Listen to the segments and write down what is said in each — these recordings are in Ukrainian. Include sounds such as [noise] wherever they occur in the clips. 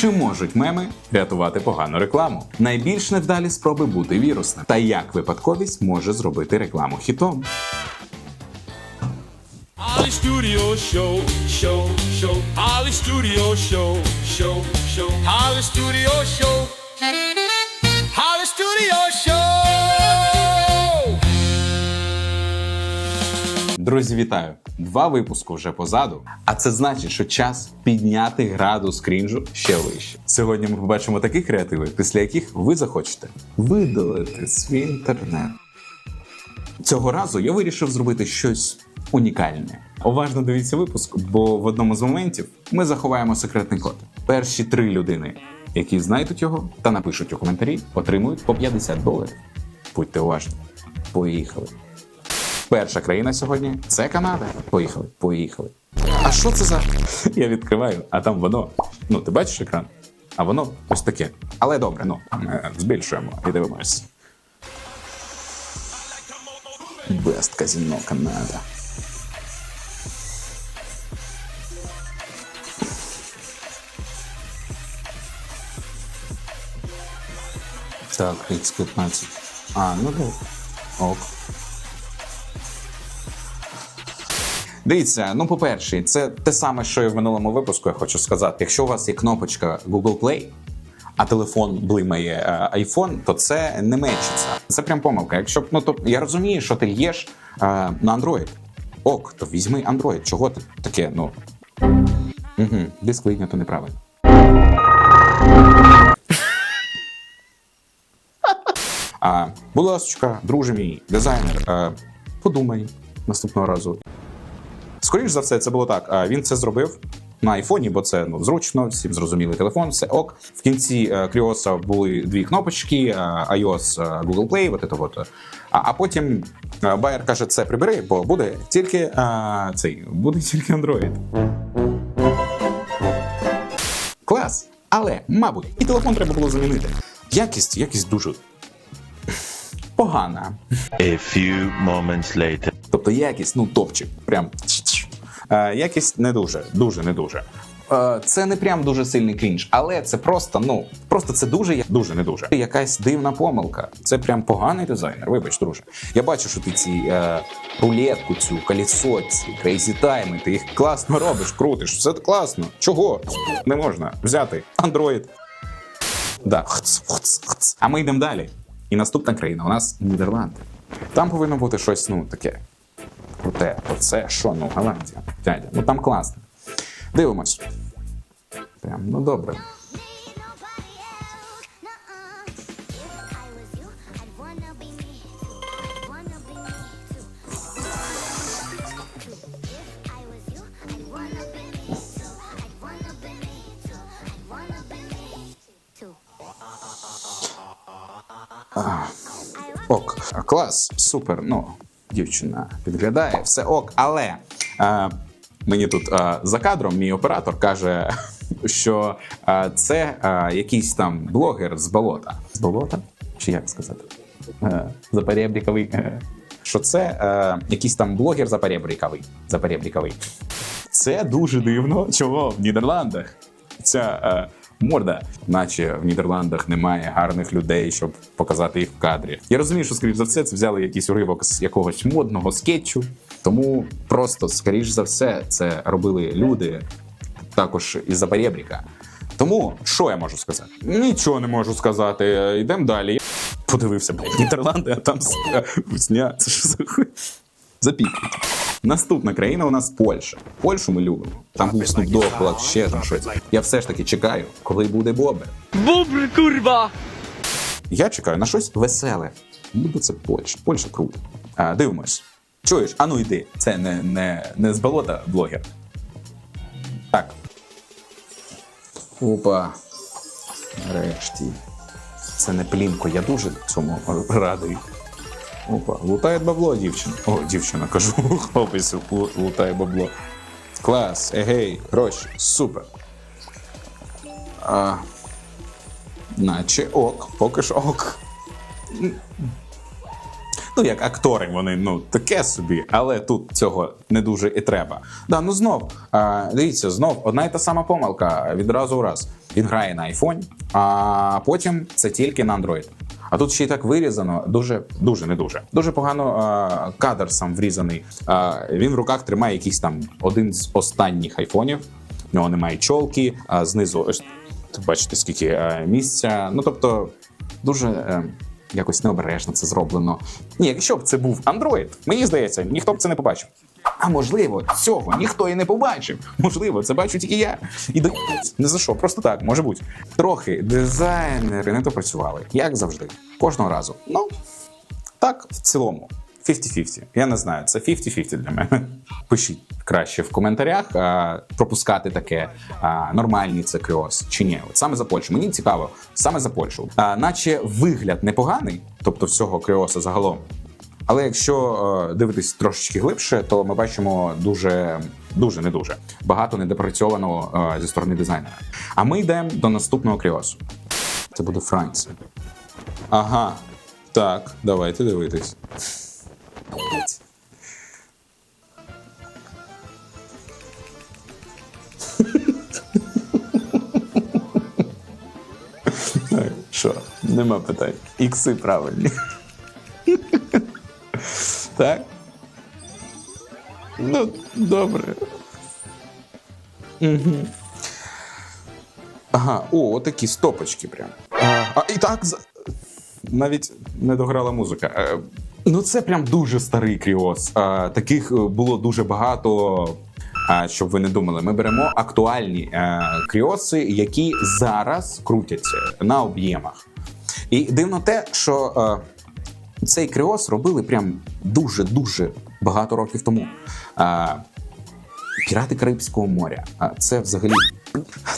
Чи можуть меми рятувати погану рекламу? Найбільш невдалі спроби бути вірусним. Та як випадковість може зробити рекламу хітом? Ollie Studio Show, show, show. Ollie Studio Show, show, show. Ollie Studio Show. Ollie Studio Show. Друзі, вітаю! Два випуски вже позаду. А це значить, що час підняти градус крінжу ще вище. Сьогодні ми побачимо такі креативи, після яких ви захочете видалити свій інтернет. Цього разу я вирішив зробити щось унікальне. Уважно дивіться випуск, бо в одному з моментів ми заховаємо секретний код. Перші три людини, які знайдуть його та напишуть у коментарі, отримують по 50 доларів. Будьте уважні. Поїхали. Перша країна сьогодні це Канада. Поїхали, поїхали. А що це за. Я відкриваю, а там воно. Ну, ти бачиш екран? А воно ось таке. Але добре, ну е, збільшуємо і дивимось. Бест казіно Канада. Так, X15. А, ну да. Ок. Дивіться, ну по-перше, це те саме, що і в минулому випуску, я хочу сказати. Якщо у вас є кнопочка Google Play, а телефон блимає е, iPhone, то це не мечиться. Це прям помилка. Якщо ну то я розумію, що ти л'єш е, на Android. Ок, то візьми Android. Чого ти таке? Ну угу, диск вийнято неправильно. А, будь ласка, друже мій, дизайнер, е, подумай наступного разу. Скоріше за все, це було так. Він це зробив на айфоні, бо це ну зручно, всім зрозумілий телефон, все ок. В кінці е, Кріоса були дві кнопочки: е, iOS, е, Google Play, от це от. А, а потім Байер каже: це прибери, бо буде тільки цей, буде тільки Android. Клас! Але, мабуть, і телефон треба було замінити. Якість, якість дуже погана. A few moments later. Тобто якість, ну топчик, прям якість не дуже, дуже не дуже. Е, це не прям дуже сильний крінж, але це просто, ну просто це дуже дуже не дуже. Якась дивна помилка. Це прям поганий дизайнер. Вибач, друже. Я бачу, що ти ці е, рулетку, цю колесо, ці крейзі тайми, ти їх класно робиш, крутиш. Все класно. Чого не можна взяти Android? Да. А ми йдемо далі. І наступна країна у нас Нідерланди. Там повинно бути щось, ну, таке. Круте. Оце що, ну, Голландія. Дядя. Ну там класно. Дивимось. Прям, ну добре. Ок, клас, супер. Ну, дівчина підглядає, все ок. Але е, мені тут е, за кадром мій оператор каже, [laughs] що е, це е, якийсь там блогер з болота. З болота? Чи як сказати? Е, Запорєбріковий. Що це е, якийсь там блогер запорєбріковий. Запорєбріковий. Це дуже дивно, чого в Нідерландах ця е, морда, наче в Нідерландах немає гарних людей, щоб показати їх в кадрі. Я розумію, що скоріш за все це взяли якийсь уривок з якогось модного скетчу, тому просто, скоріш за все, це робили люди також із Запорєбріка. Тому що я можу сказати? Нічого не можу сказати. Йдемо далі. Подивився, блядь, Нідерланди, а там сня. Це що за хуй? Запікують. Наступна країна у нас Польща. Польщу ми любимо. Там був Snoop Dogg, ще там щось. Я все ж таки чекаю, коли буде Бобер. Бубр, курва. Я чекаю на щось веселе. Ніби це Польща. Польща круто. А, дивимось. Чуєш, а ну йди. Це не, не, не з болота блогер. Так. Опа. Нарешті. Це не плінко, я дуже цьому радий. Опа, лутає бабло, дівчина. О, дівчина, кажу, [laughs] хлопець лутає бабло. Клас, егей, гроші, супер. А, наче ок, поки що ок. Ну, як актори, вони ну таке собі, але тут цього не дуже і треба. Да, ну знов, а, дивіться, знов одна й та сама помилка відразу в раз. він грає на iPhone, а потім це тільки на Android. А тут ще й так вирізано, дуже, дуже не дуже. Дуже погано кадр сам врізаний. Він в руках тримає якийсь там один з останніх айфонів. В нього немає чолки, а знизу ось бачите, скільки е, місця. Ну тобто, дуже е, якось необережно це зроблено. Ні, якщо б це був Android, мені здається, ніхто б це не побачив. А можливо, цього ніхто і не побачив. Можливо, це бачу тільки я. І до не за що, просто так, може бути. Трохи дизайнери не допрацювали, як завжди, кожного разу. Ну, так, в цілому. 50-50. Я не знаю, це 50-50 для мене. Пишіть краще в коментарях, а, пропускати таке, а, нормальний це кріос чи ні. От саме за Польщу. Мені цікаво, саме за Польщу. А, наче вигляд непоганий, тобто всього кріоса загалом. Але якщо е, дивитись трошечки глибше, то ми бачимо дуже, дуже не дуже багато недопрацьованого е, зі сторони дизайнера. А ми йдемо до наступного кріосу. Це буде Франція. Ага, так, давайте дивитись. Що? Нема питань. Ікси правильні. Так? Ну, добре. Угу. Ага, о, отакі стопочки прям. А, а і так за- навіть не дограла музика. Е, ну, це прям дуже старий кріос. А, таких е, було дуже багато. А, щоб ви не думали, ми беремо актуальні е, кріоси, які зараз крутяться на об'ємах. І дивно те, що е, цей кріос робили прям дуже-дуже багато років тому. Е, Пірати Карибського моря. А це взагалі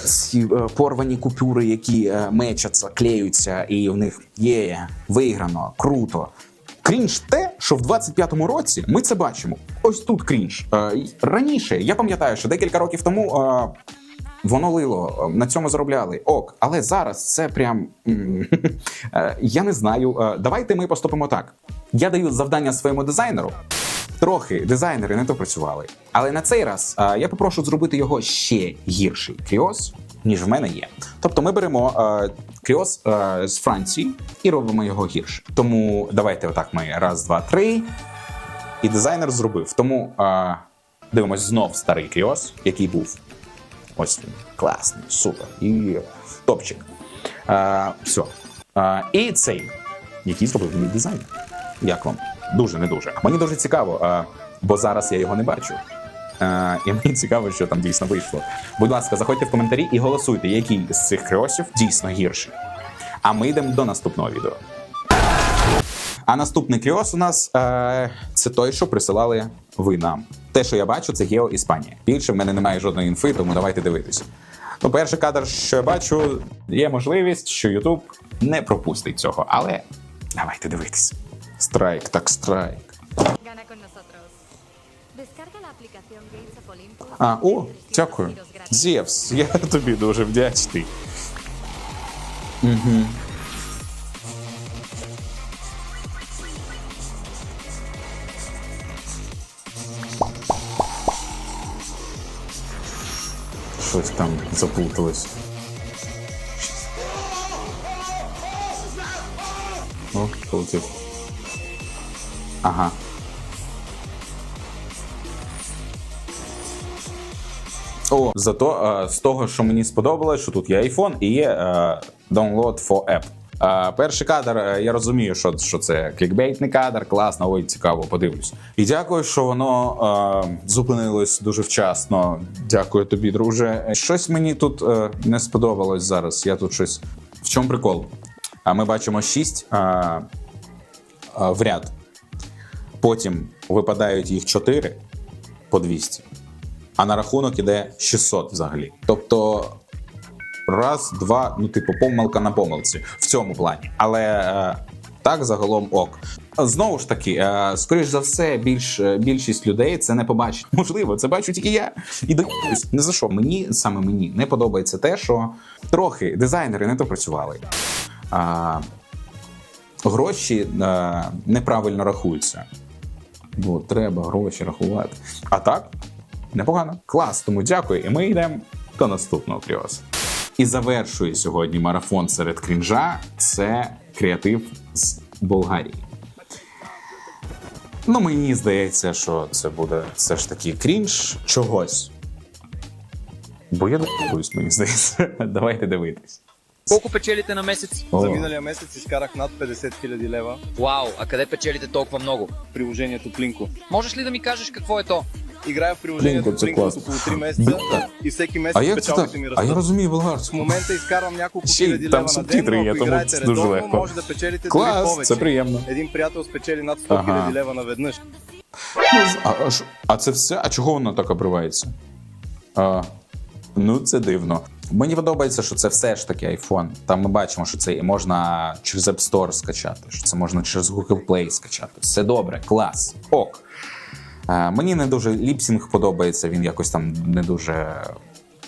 ці е, порвані купюри, які е, мечаться, клеються, і в них є виграно, круто. Крінж те, що в 25-му році ми це бачимо. Ось тут крінж. Е, Раніше я пам'ятаю, що декілька років тому. Воно лило, е, на цьому заробляли ок, але зараз це прям [laughs] е, я не знаю. Е, Давайте ми поступимо так. Я даю завдання своєму дизайнеру. Трохи дизайнери не допрацювали. Але на цей раз е, я попрошу зробити його ще гірший кріос, ніж в мене є. Тобто ми беремо е, кріос з Франції і робимо його гірше. Тому давайте отак ми раз, два, три. І дизайнер зробив. Тому е, дивимось знов старий кріос, який був. Ось він. Класний, супер. І топчик. Е, все. Е, і цей, який зробив мій дизайнер. Як вам? Дуже не дуже. Мені дуже цікаво, бо зараз я його не бачу. І мені цікаво, що там дійсно вийшло. Будь ласка, заходьте в коментарі і голосуйте, який з цих кріосів дійсно гірший. А ми йдемо до наступного відео. А наступний кріос у нас е, це той, що присилали ви нам. Те, що я бачу, це Гео Іспанія. Більше в мене немає жодної інфи, тому давайте дивитися. Ну, перший кадр, що я бачу, є можливість, що YouTube не пропустить цього, але давайте дивитися. Страйк, так страйк. А, о, дякую. Зевс, я тобі дуже вдячний. Щось там заплуталось. О, полетів. Ага. О, зато е, з того, що мені сподобалось, що тут є iPhone і є е, Download for App. Перший кадр, е, я розумію, що, що це клікбейтний кадр, класно, ой, цікаво, подивлюсь. І дякую, що воно е, зупинилось дуже вчасно. Дякую тобі, друже. Щось мені тут е, не сподобалось зараз. Я тут щось. В чому прикол? А ми бачимо 6 е, е, в ряд. Потім випадають їх 4 по 200 а на рахунок іде 600 взагалі. Тобто раз, два, ну, типу, помилка на помилці в цьому плані. Але е, так загалом ок. Знову ж таки, е, скоріш за все, більш, е, більшість людей це не побачить. [laughs] Можливо, це бачу тільки я. І до не за що. Мені саме мені не подобається те, що трохи дизайнери не допрацювали. А, гроші е, неправильно рахуються. Бо треба гроші рахувати. А так, непогано. Клас, тому дякую. І ми йдемо до наступного кріосу. І завершує сьогодні марафон серед крінжа. Це креатив з Болгарії. Ну, мені здається, що це буде все ж таки крінж чогось. Бо я не боюсь, мені здається. [laughs] Давайте дивитись. Колко печелите на месец? О, За миналия месец изкарах над 50 000 лева Вау, а къде печелите толкова много? приложението Plinko. Можеш ли да ми кажеш какво е то? Играя в приложението клас. от около 3 месеца Бля. и всеки а месец це печалбите ми А я растат. розумію В момента изкарвам няколко Ще хиляди лева на ден, но ако играете редовно, легко. може да печелите дори повече. це приємно. Един приятел спечели над 100 Ага. хиляди лева наведнъж. А, а, а це все? А чого воно так обривається? А, ну, це дивно. Мені подобається, що це все ж таки iPhone. Там ми бачимо, що це можна через App Store скачати, що це можна через Google Play скачати. Все добре, клас. Ок. Е, мені не дуже ліпсінг подобається, він якось там не дуже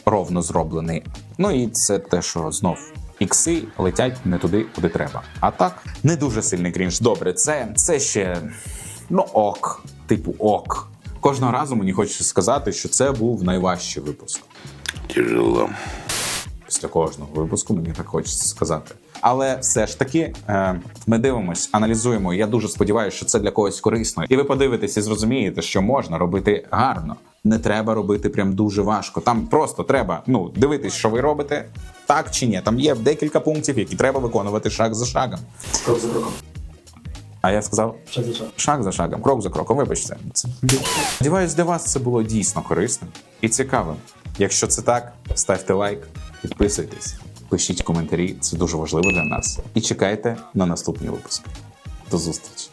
ровно зроблений. Ну і це те, що знов ікси летять не туди, куди треба. А так, не дуже сильний крінж. Добре, це, це ще ну ок, типу ок. Кожного разу мені хочеться сказати, що це був найважчий випуск. Тяжело. Після кожного випуску мені так хочеться сказати. Але все ж таки е, ми дивимось, аналізуємо. і Я дуже сподіваюся, що це для когось корисно. І ви подивитесь і зрозумієте, що можна робити гарно. Не треба робити прям дуже важко. Там просто треба ну дивитись, що ви робите, так чи ні. Там є декілька пунктів, які треба виконувати шаг за шагом. Крок за кроком. А я сказав Шаг за шагом. шаг за шагом, крок за кроком. Вибачте. Сподіваюсь, для вас це було дійсно корисним і цікавим. Якщо це так, ставте лайк, підписуйтесь, пишіть коментарі. Це дуже важливо для нас. І чекайте на наступні випуски. До зустрічі.